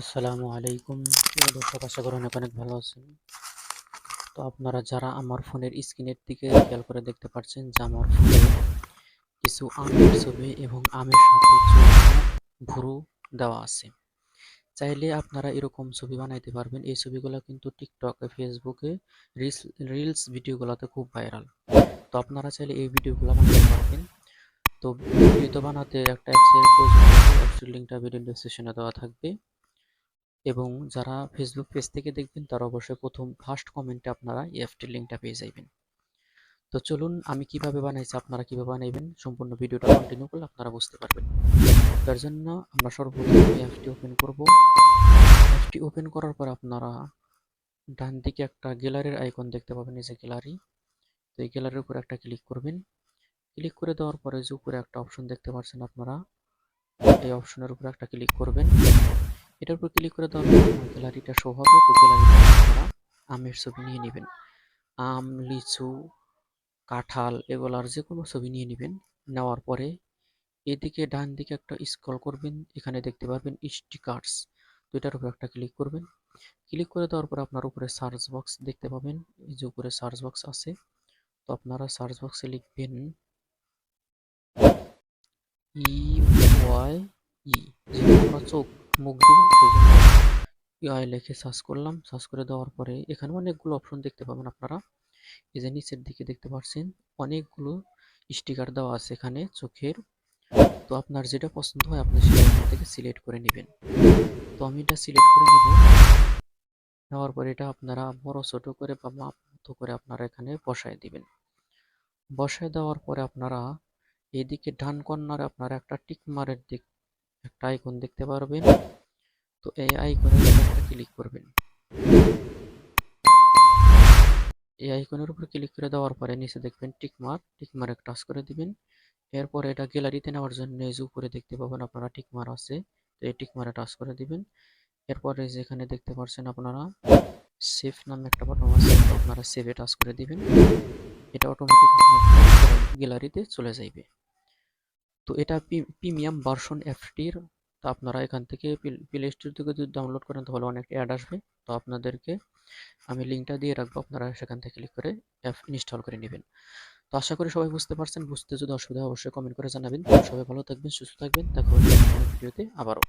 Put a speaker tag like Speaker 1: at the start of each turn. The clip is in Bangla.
Speaker 1: আসসালামু আলাইকুম। দর্শক, আশা করি অনেক অনেক ভালো আছেন। তো আপনারা যারা আমার ফোনের স্ক্রিনের দিকে খেয়াল করে দেখতে পাচ্ছেন যে আমার ফোনে কিছু আমের ছবি এবং আমের সাথে ভুরু দেওয়া আছে। চাইলে আপনারা এরকম ছবি বানাইতে পারবেন। এই ছবিগুলো কিন্তু টিকটকে ফেসবুকে রিলস রিলস ভিডিওগুলোতে খুব ভাইরাল তো আপনারা চাইলে এই ভিডিওগুলো বানাতে পারবেন। তো ভিডিও বানাতে একটা অ্যাপসের প্রয়োজন অ্যাপসের লিঙ্কটা ভিডিও ডিসক্রিপশনে দেওয়া থাকবে। এবং যারা ফেসবুক পেজ থেকে দেখবেন, তারা অবশ্যই প্রথম ফার্স্ট কমেন্টে আপনারা অ্যাপটির লিঙ্কটা পেয়ে যাবেন তো চলুন, আমি কীভাবে বানাইছি, আপনারা কীভাবে বানাইবেন, সম্পূর্ণ ভিডিওটা কন্টিনিউ করলে আপনারা বুঝতে পারবেন। তার জন্য আমরা সর্বপ্রথম অ্যাপটি ওপেন করব। অ্যাপটি ওপেন করার পর আপনারা ডান দিকে একটা গ্যালারির আইকন দেখতে পাবেন, এই যে গ্যালারি তো এই গ্যালারির উপর একটা ক্লিক করবেন। ক্লিক করে দেওয়ার পরে যে উপরে একটা অপশন দেখতে পাচ্ছেন আপনারা, এই অপশনের উপর একটা ক্লিক করবেন। এটার উপর ক্লিক করে দেওয়ার পর গ্যালারিটা শো হবে, তো গ্যালারিটা আপনারা আমের ছবি নিয়ে নেবেন। আম, লিচু, কাঁঠাল এগুলার যে কোনো ছবি নিয়ে নেবেন। নেওয়ার পরে এদিকে ডান দিকে একটা স্ক্রল করবেন। এখানে দেখতে পারবেন স্টিকার্স তো এটার উপর একটা ক্লিক করবেন। ক্লিক করে দেওয়ার পর আপনার উপরে সার্চ বক্স দেখতে পাবেন। এই যে উপরে সার্চ বক্স আছে। তো আপনারা সার্চ বক্সে লিখবেন ই ওয়াই ই আমরা চোখ। মুখ দিব ইআই লিখে সার্চ করলাম। সার্চ করে দেওয়ার পরে এখানে অনেকগুলো অপশন দেখতে পাবেন আপনারা। এই যে নিচের দিকে দেখতে পাচ্ছেন অনেকগুলো স্টিকার দেওয়া আছে এখানে চোখের। তো আপনার যেটা পছন্দ হয় আপনি সেটা থেকে সিলেক্ট করে নেবেন। তো আমি এটা সিলেক্ট করে নিব। নেওয়ার পরে এটা আপনারা বড় ছোট করে বা মাপ মতো করে আপনারা এখানে বসায় দিবেন। বসায় দেওয়ার পরে আপনারা এদিকে ডান কর্নারে আপনারা একটা টিক মারের দিক একটা আইকন দেখতে পারবেন। তো এই আইকনের উপর ক্লিক করবেন। এই আইকনের উপর ক্লিক করে দেওয়ার পরে নিচে দেখবেন টিকমার টিকমারে টাচ করে দিবেন। এরপর এটা গ্যালারিতে নেওয়ার জন্য এই যে উপরে দেখতে পাবেন আপনারা টিকমার আছে। তো এই টিকমারে টাচ করে দিবেন। এরপরে যেখানে দেখতে পাচ্ছেন আপনারা সেভ নামে একটা বাটন আছে আপনারা সেভে টাচ করে দিবেন। এটা অটোমেটিক গ্যালারিতে চলে যাইবে। তো এটা প্রিমিয়াম ভার্সন অ্যাপসটির তো আপনারা এখান থেকে প্লে স্টোর থেকে যদি ডাউনলোড করেন তাহলে অনেক অ্যাড আসবে। তো আপনাদেরকে আমি লিঙ্কটা দিয়ে রাখব, আপনারা সেখান থেকে ক্লিক করে অ্যাপ ইনস্টল করে নেবেন। তো আশা করি সবাই বুঝতে পারছেন, বুঝতে যদি অসুবিধা অবশ্যই কমেন্ট করে জানাবেন। সবাই ভালো থাকবেন, সুস্থ থাকবেন। দেখা হচ্ছে ভিডিওতে আবারও।